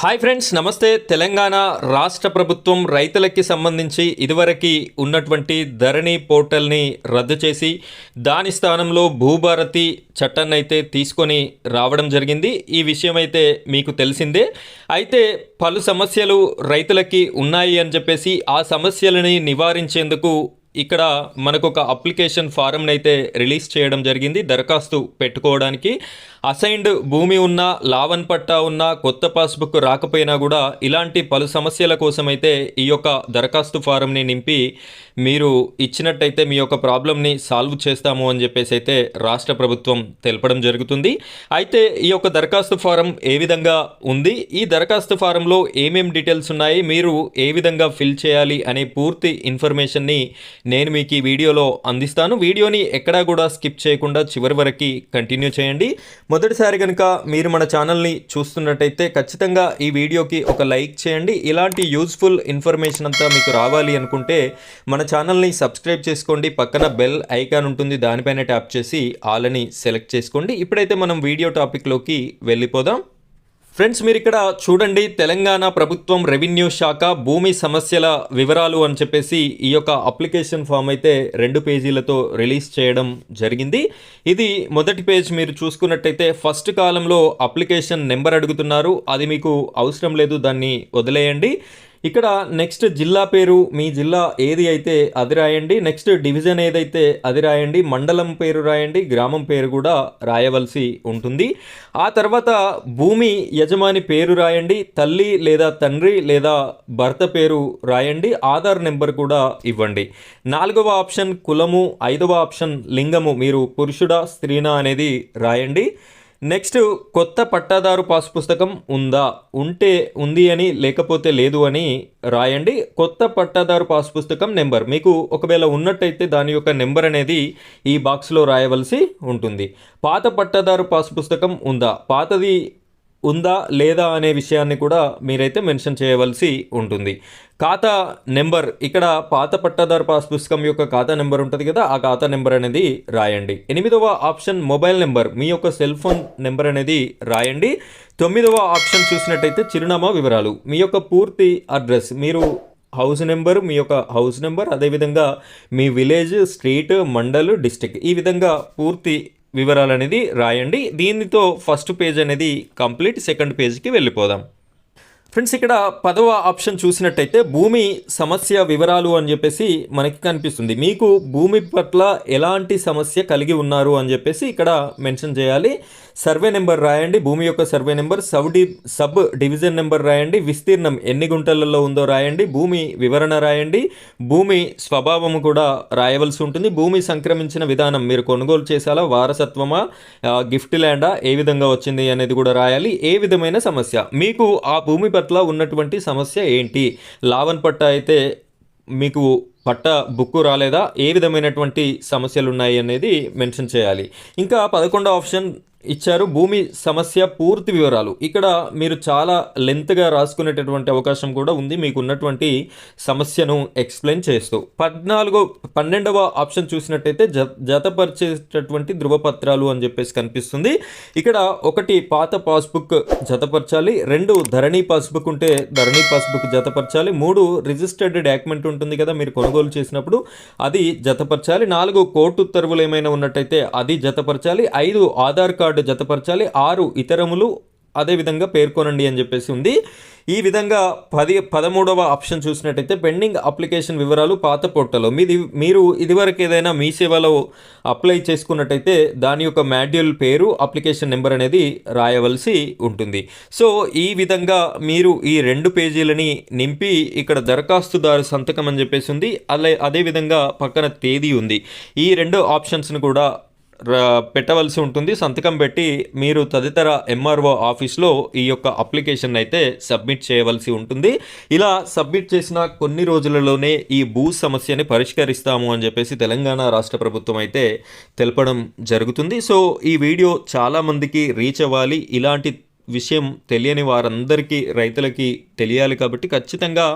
Hi friends నమస్తే. తెలంగాణ రాష్ట్ర ప్రభుత్వం రైతులకి సంబంధించి ఇదివరకు ఉన్నటువంటి ధరణి పోర్టల్ని రద్దు చేసి దాని స్థానంలో భూభారతి చట్టాన్ని అయితే తీసుకొని రావడం జరిగింది. ఈ విషయం అయితే మీకు తెలిసిందే. అయితే పలు సమస్యలు రైతులకి ఉన్నాయి అని చెప్పేసి ఆ సమస్యలని నివారించేందుకు ఇక్కడ మనకు ఒక అప్లికేషన్ ఫారంని అయితే రిలీజ్ చేయడం జరిగింది దరఖాస్తు పెట్టుకోవడానికి. అసైన్డ్ భూమి ఉన్న లావన్ పట్టా ఉన్న కొత్త పాస్బుక్ రాకపోయినా కూడా ఇలాంటి పలు సమస్యల కోసం అయితే ఈ యొక్క దరఖాస్తు ఫారంని నింపి మీరు ఇచ్చినట్టయితే మీ యొక్క ప్రాబ్లమ్ని సాల్వ్ చేస్తాము అని చెప్పేసి అయితే రాష్ట్ర ప్రభుత్వం తెలపడం జరుగుతుంది. అయితే ఈ యొక్క దరఖాస్తు ఫారం ఏ విధంగా ఉంది? ఈ దరఖాస్తు ఫారంలో ఏమేం డీటెయిల్స్ ఉన్నాయి? మీరు ఏ విధంగా ఫిల్ చేయాలి అనే పూర్తి ఇన్ఫర్మేషన్ని నేను మీకు ఈ వీడియోలో అందిస్తాను. వీడియోని ఎక్కడా కూడా స్కిప్ చేయకుండా చివరి వరకు కంటిన్యూ చేయండి. మొదటిసారి కనుక మీరు మన ఛానల్ని చూస్తున్నట్టయితే ఖచ్చితంగా ఈ వీడియోకి ఒక లైక్ చేయండి. ఇలాంటి యూజ్ఫుల్ ఇన్ఫర్మేషన్ అంతా మీకు రావాలి అనుకుంటే మన ఛానల్ని సబ్స్క్రైబ్ చేసుకోండి. పక్కన బెల్ ఐకాన్ ఉంటుంది. దానిపైన ట్యాప్ చేసి ఆల్ అని సెలెక్ట్ చేసుకోండి. ఇప్పుడైతే మనం వీడియో టాపిక్లోకి వెళ్ళిపోదాం. ఫ్రెండ్స్ మీరు ఇక్కడ చూడండి తెలంగాణ ప్రభుత్వం రెవెన్యూ శాఖ భూమి సమస్యల వివరాలు అని చెప్పేసి ఈ యొక్క అప్లికేషన్ ఫామ్ అయితే రెండు పేజీలతో రిలీజ్ చేయడం జరిగింది. ఇది మొదటి పేజ్ మీరు చూసుకున్నట్టయితే ఫస్ట్ కాలంలో అప్లికేషన్ నెంబర్ అడుగుతున్నారు. అది మీకు అవసరం లేదు దాన్ని వదిలేయండి. ఇక్కడ నెక్స్ట్ జిల్లా పేరు మీ జిల్లా ఏది అయితే అది రాయండి నెక్స్ట్ డివిజన్ ఏదైతే అది రాయండి మండలం పేరు రాయండి గ్రామం పేరు కూడా రాయవలసి ఉంటుంది. ఆ తర్వాత భూమి యజమాని పేరు రాయండి తల్లి లేదా తండ్రి లేదా భర్త పేరు రాయండి ఆధార్ నెంబర్ కూడా ఇవ్వండి. నాలుగవ ఆప్షన్ కులము ఐదవ ఆప్షన్ లింగము మీరు పురుషుడా స్త్రీనా అనేది రాయండి. నెక్స్ట్ కొత్త పట్టాదారు పాస్ పుస్తకం ఉందా? ఉంటే ఉంది అని లేకపోతే లేదు అని రాయండి. కొత్త పట్టాదారు పాస్ పుస్తకం నెంబర్. మీకు ఒకవేళ ఉన్నట్టయితే దాని యొక్క నెంబర్ అనేది ఈ బాక్స్లో రాయవలసి ఉంటుంది. పాత పట్టాదారు పాస్ పుస్తకం ఉందా? పాతది ఉందా లేదా అనే విషయాన్ని కూడా మీరైతే మెన్షన్ చేయవలసి ఉంటుంది. ఖాతా నెంబర్ ఇక్కడ పాత పట్టాదారు పాస్ పుస్తకం యొక్క ఖాతా నెంబర్ ఉంటుంది కదా ఆ ఖాతా నెంబర్ అనేది రాయండి. ఎనిమిదవ ఆప్షన్ మొబైల్ నెంబర్ మీ యొక్క సెల్ ఫోన్ నెంబర్ అనేది రాయండి. తొమ్మిదవ ఆప్షన్ చూసినట్టయితే చిరునామా వివరాలు. మీ యొక్క పూర్తి అడ్రస్ మీరు హౌస్ నెంబర్ మీ యొక్క హౌస్ నెంబర్ అదేవిధంగా మీ విలేజ్ స్ట్రీట్ మండల్ డిస్టిక్ ఈ విధంగా పూర్తి వివరాలు అనేది రాయండి. దీనితో ఫస్ట్ పేజ్ అనేది కంప్లీట్ సెకండ్ పేజ్కి వెళ్ళిపోదాం. ఫ్రెండ్స్ ఇక్కడ పదవ ఆప్షన్ చూసినట్టయితే భూమి సమస్య వివరాలు అని చెప్పేసి మనకి కనిపిస్తుంది. మీకు భూమి పట్ల ఎలాంటి సమస్య కలిగి ఉన్నారు అని చెప్పేసి ఇక్కడ మెన్షన్ చేయాలి. సర్వే నెంబర్ రాయండి. భూమి యొక్క survey number sub D subdivision number రాయండి. విస్తీర్ణం ఎన్ని గుంటలలో ఉందో రాయండి. భూమి వివరణ రాయండి. భూమి స్వభావము కూడా రాయవలసి ఉంటుంది. భూమి సంక్రమించిన విధానం మీరు కొనుగోలు చేసాలా వారసత్వమా? గిఫ్ట్ ల్యాండా? ఏ విధంగా వచ్చింది అనేది కూడా రాయాలి. ఏ విధమైన సమస్య? మీకు ఆ భూమి పట్ల ఉన్నటువంటి సమస్య ఏంటి? లావన్ పట్ట అయితే మీకు పట్ట బుక్కు రాలేదా? ఏ విధమైనటువంటి సమస్యలు ఉన్నాయి అనేది మెన్షన్ చేయాలి. ఇంకా పదకొండో ఆప్షన్ ఇచ్చారు. భూమి సమస్య పూర్తి వివరాలు. ఇక్కడ మీరు చాలా లెంత్గా రాసుకునేటటువంటి అవకాశం కూడా ఉంది. మీకు ఉన్నటువంటి సమస్యను ఎక్స్ప్లెయిన్ చేస్తూ. పద్నాలుగో పన్నెండవ ఆప్షన్ చూసినట్టయితే జ జతపరిచేటటువంటి ధృవపత్రాలు అని చెప్పేసి కనిపిస్తుంది. ఇక్కడ ఒకటి పాత పాస్బుక్ జతపరచాలి. రెండు ధరణి పాస్బుక్ ఉంటే ధరణి పాస్బుక్ జతపరచాలి. మూడు రిజిస్టర్డ్ డాక్యుమెంట్ ఉంటుంది కదా మీరు కొనుగోలు చేసినప్పుడు అది జతపరచాలి. నాలుగు కోర్టు ఉత్తర్వులు ఏమైనా ఉన్నట్టయితే అది జతపరచాలి. ఐదు ఆధార్ కార్డు జతపరచాలి. ఆరు ఇతరములు అదేవిధంగా పేర్కొనండి అని చెప్పేసి ఉంది. ఈ విధంగా పది పదమూడవ ఆప్షన్ చూసినట్టయితే పెండింగ్ అప్లికేషన్ వివరాలు పాత పోర్టల్లో. మీది మీరు ఇదివరకు ఏదైనా మీ సేవలో అప్లై చేసుకున్నట్టయితే దాని యొక్క మాడ్యూల్ పేరు అప్లికేషన్ నెంబర్ అనేది రాయవలసి ఉంటుంది. సో ఈ విధంగా మీరు ఈ రెండు పేజీలని నింపి ఇక్కడ దరఖాస్తుదారు సంతకం అని చెప్పేసి ఉంది. అలా అదేవిధంగా పక్కన తేదీ ఉంది. ఈ రెండు ఆప్షన్స్ను కూడా పెట్టవలసి ఉంటుంది. సంతకం పెట్టి మీరు తదితర ఎంఆర్ఓ ఆఫీస్లో ఈ యొక్క అప్లికేషన్ అయితే సబ్మిట్ చేయవలసి ఉంటుంది. ఇలా సబ్మిట్ చేసిన కొన్ని రోజులలోనే ఈ భూ సమస్యని పరిష్కరిస్తాము అని చెప్పేసి తెలంగాణ రాష్ట్ర ప్రభుత్వం అయితే తెలపడం జరుగుతుంది. సో ఈ వీడియో చాలామందికి రీచ్ అవ్వాలి. ఇలాంటి విషయం తెలియని వారందరికీ రైతులకి తెలియాలి కాబట్టి ఖచ్చితంగా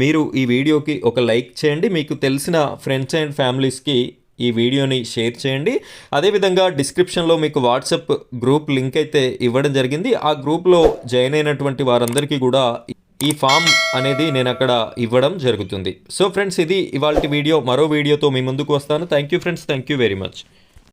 మీరు ఈ వీడియోకి ఒక లైక్ చేయండి. మీకు తెలిసిన ఫ్రెండ్స్ అండ్ ఫ్యామిలీస్కి ఈ వీడియోని షేర్ చేయండి. అదేవిధంగా డిస్క్రిప్షన్లో మీకు వాట్సాప్ గ్రూప్ లింక్ అయితే ఇవ్వడం జరిగింది. ఆ గ్రూప్లో జాయిన్ అయినటువంటి వారందరికీ కూడా ఈ ఫామ్ అనేది నేను అక్కడ ఇవ్వడం జరుగుతుంది. సో ఫ్రెండ్స్ ఇది ఇవాళ వీడియో. మరో వీడియోతో మీ ముందుకు వస్తాను. Thank you friends. Thank you very much.